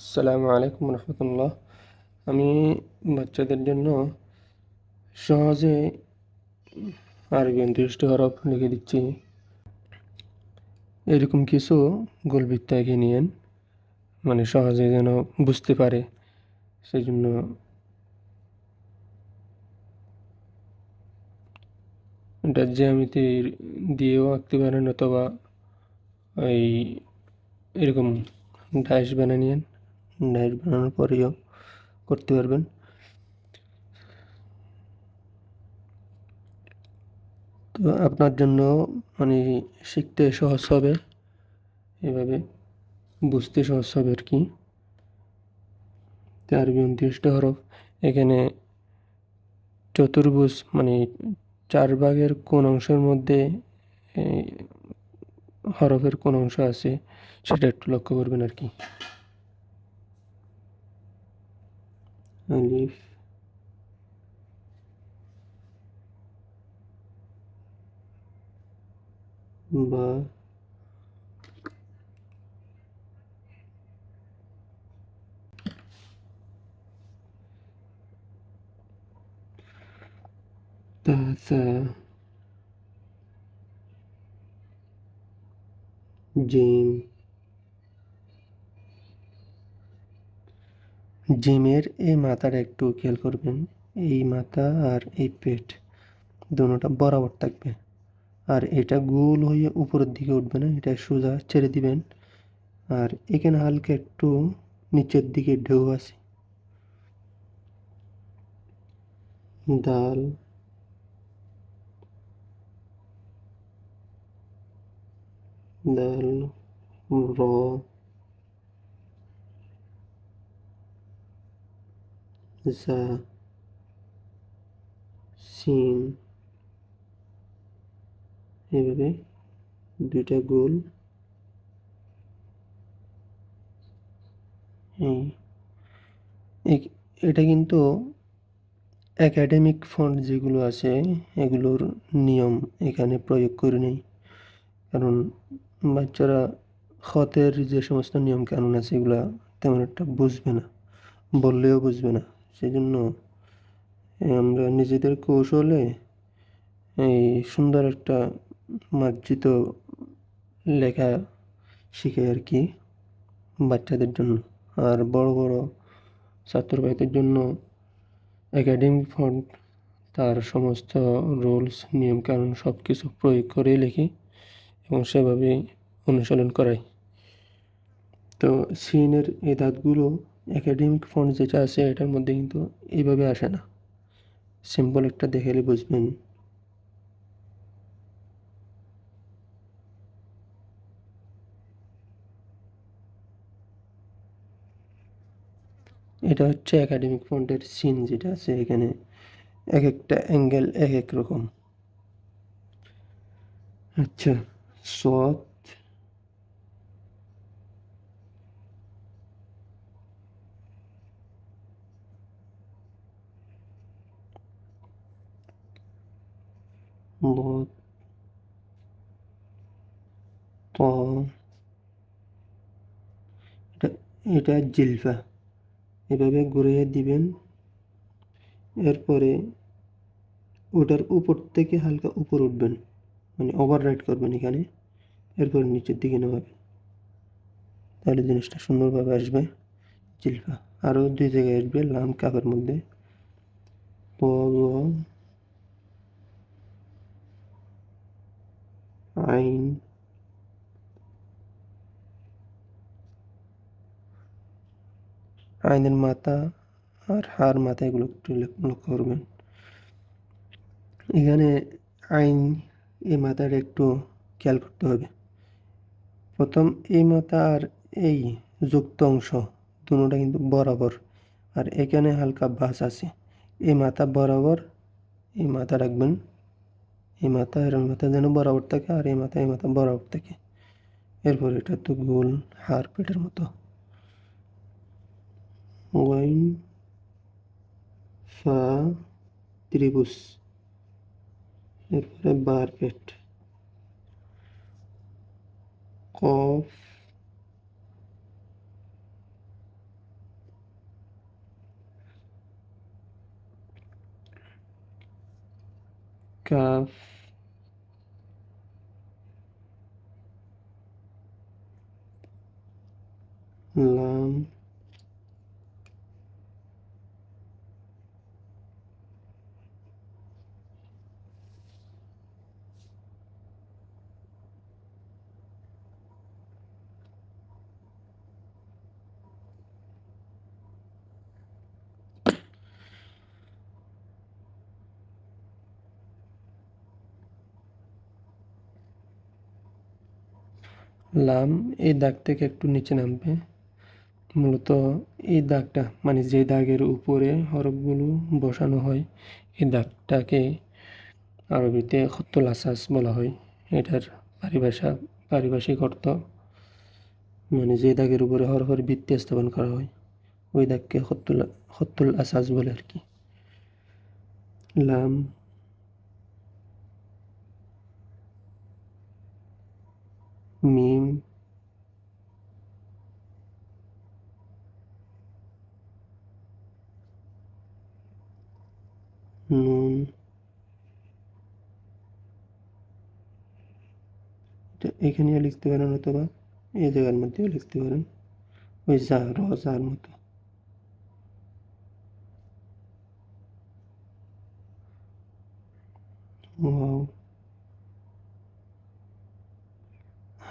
আসসালামু আলাইকুম রহমতুল্লাহ। আমি বাচ্চাদের জন্য সহজে আরবি উনত্রিশটি হরফ লিখে দিচ্ছি। এরকম কিছু গোলবৃত্ত এঁকে নিয়েন মানে সহজে যেন বুঝতে পারে। সেই জন্য এটা জ্যামিতি দিয়েও আঁকতে পারেন অথবা এই এরকম ডাইস বানিয়ে নিয়েন। ডাইস বানানোর পরেও করতে পারবেন। তো আপনার জন্য মানে শিখতে সহজ হবে, এভাবে বুঝতে সহজ হবে আর কি। আরবি উনত্রিশটা হরফ এখানে চতুর্ভুজ মানে চার ভাগের কোন অংশের মধ্যে হরফের কোন অংশ আছে সেটা একটু লক্ষ্য করবেন আর কি। আলিফ বা তা তা জিম জিমের এই মাথাটা একটু খেয়াল করবেন, এই মাথা আর এই পেট দুটোটা বরাবর থাকবে। আর এটা গোল হয়ে উপরের দিকে উঠবে না, এটা সোজা ছেড়ে দিবেন। আর এখানে হালকা একটু নিচের দিকে ঢেউ আছে। ডাল ডাল র। জা সিন এভাবে দুইটা গোল। এ- এটা কিন্তু একাডেমিক ফন্ড যেগুলো আছে, এগুলোর নিয়ম এখানে প্রয়োগ করে নেই। কারণ বাচ্চারা খতের যে সমস্ত নিয়ম কানুন আছে, এগুলা তেমন একটা বুঝবে না, বললেও বুঝবে না। সেই জন্য আমরা নিজেদের কৌশলে এই সুন্দর একটা মার্জিত লেখা শিখে আর কি বাচ্চাদের জন্য। আর বড় বড় ছাত্র ভাইদের জন্য একাডেমিক ফন্ড তার সমস্ত রুলস নিয়ম কানুন সব কিছু প্রয়োগ করে লিখি এবং সেভাবেই অনুশীলন করাই। তো সিনের এই দাঁতগুলো একাডেমিক ফন্ড যেটা আছে, এটার মধ্যে কিন্তু এইভাবে আসে না। সিম্পল একটা দেখেলে বুঝবেন। এটা হচ্ছে একাডেমিক ফন্টের সিন যেটা আছে এখানে। এক একটা অ্যাঙ্গেল এক এক রকম। আচ্ছা সৎ বত ত এটা জিলফা। এভাবে ঘুরিয়ে দিবেন। এরপরে ওটার উপর থেকে হালকা উপর উঠবেন। মানে ওভার রাইড করবেন এখানে। এরপর নিচের দিকে নামাবেন। তাহলে জিনিসটা সুন্দরভাবে আসবে। জিলফা আরও দুই জায়গায় আসবে, লাম কাপের মধ্যে। প আইন আইনের মাথা আর হার মাথা এগুলো একটু লক্ষ্য করবেন। এখানে আইন এই মাথাটা একটু খেয়াল করতে হবে। প্রথম এই মাথা আর এই যুক্ত অংশ দুটোটা কিন্তু বরাবর, আর এখানে হালকা বাস আছে। এই মাথা বরাবর এই মাথা রাখবেন। এই মাথা আর ওই মাথা যেন বরাবর থাকে আর এই মাথা এই মাথা বরাবর থাকে। এরপর এটা তো গোল হার পেটের মতো। ওয়াইন ফা, ত্রিভুজ। এরপরে বার পেট। কফ কাফ লাম লাম, এই দাগ থেকে একটু নিচে নামবে। মূলত এই দাগটা মানে যে দাগের উপরে হরফগুলো বসানো হয়, এই দাগটাকে আরবিতে খত্তুল আসাস বলা হয়। এটার পারিভাষা, পারিভাষিক অর্থ মানে যে দাগের উপরে হরফের ভিত্তি স্থাপন করা হয়, ওই দাগকে খত্তুল খত্তুল আসাস বলে আর কি। লাম মিম নুন এটা এখানেও লিখতে পারেন অথবা এই জায়গার মধ্যেও লিখতে পারেন ওই যা র যার মতো ওয়াও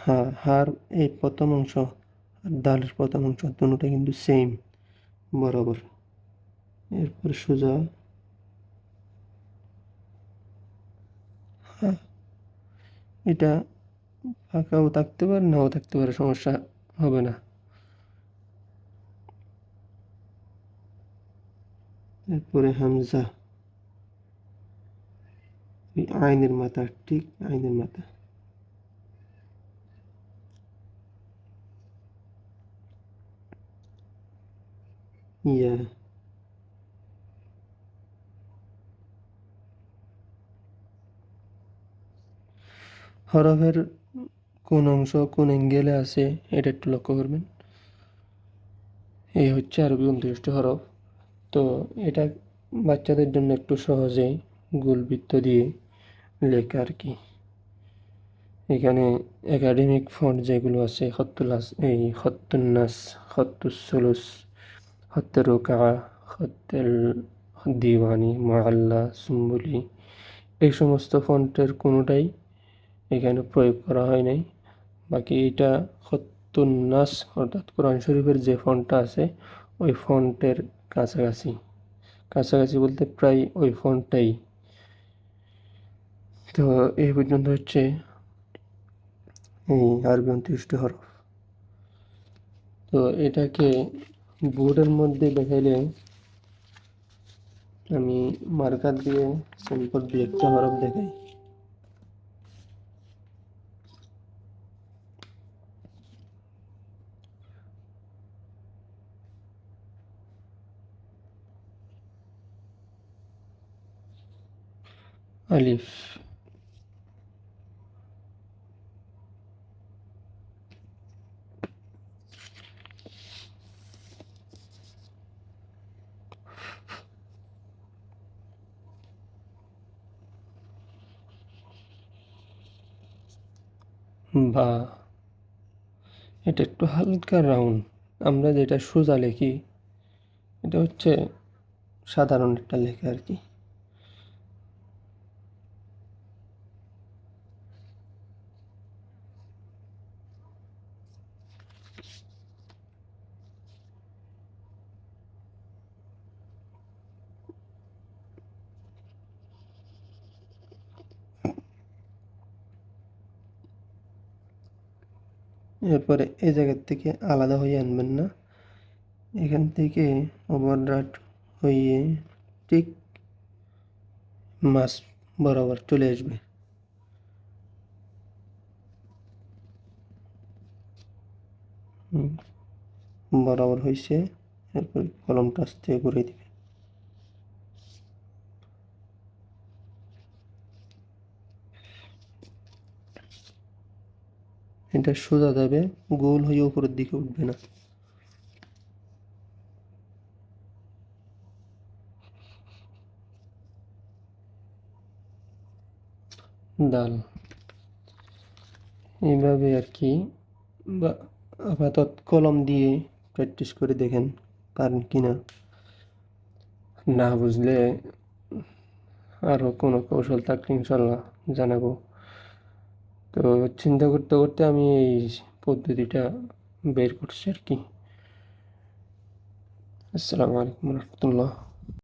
হা হার এই প্রথম অংশ আর দালের প্রথম অংশ দুটোটা কিন্তু সেম বরাবর। এরপর সোজা। হ্যাঁ এটা ফাঁকাও থাকতে পারে, নাও থাকতে পারে, সমস্যা হবে না। এরপরে হামজা। আইনের মাথা, ঠিক আইনের মাথা। ইয়া হরফের কোন অংশ কোন অ্যাঙ্গেলে আছে, এটা একটু লক্ষ্য করবেন। এই হচ্ছে আরবি উনত্রিশটি হরফ। তো এটা বাচ্চাদের জন্য একটু সহজেই গোলবৃত্ত দিয়ে লেখা আর কি। এখানে একাডেমিক ফন্ট যেগুলো আছে খত্তুলাস এই খত্তুন্নাস খত্তুসুলুস খত্তের রোকা খত্তের দিওয়ানি মহাল্লা সুম্বুলি এই সমস্ত ফন্টের কোনোটাই এখানে প্রয়োগ করা হয় নাই। বাকি এটা খত্তুন্নাস অর্থাৎ কোরআন শরীফের যে ফন্টটা আছে, ওই ফন্টের কাছাকাছি। কাছাকাছি বলতে প্রায় ওই ফন্টটাই। তো এই পর্যন্ত হচ্ছে এই আরবি উনত্রিশটি হরফ। তো এটাকে বোর্ডের মধ্যে দেখাইলে আমি মার্কার দিয়ে সিম্পল দিয়ে একটা হরফ দেখাই। আলিফ। বা এটা একটু হালকা রাউন্ড আমরা যেটা সোজা লেখি, এটা হচ্ছে সাধারণ একটা লেখা আর কি। এরপরে এই জায়গার থেকে আলাদা হয়ে আনবেন না। এখান থেকে ওভার ওভারড্রাফট হয়ে ঠিক মাছ বরাবর চলে আসবে। বরাবর হয়েছে। এরপর কলমটা আস্তে ঘুরে দিবে। এটা সোজা যাবে, গোল হয়ে উপরের দিকে উঠবে না। দাল এইভাবে আর কি, বা আপাতত কলম দিয়ে প্র্যাকটিস করে দেখেন পারেন কি না। না বুঝলে আরও কোনো কৌশল থাকলে ইনশাল্লাহ জানাব। তো চিন্তা করতে করতে আমি এই পদ্ধতিটা বের করছি আর কি। আসসালামু আলাইকুম রহমতুল্লাহ।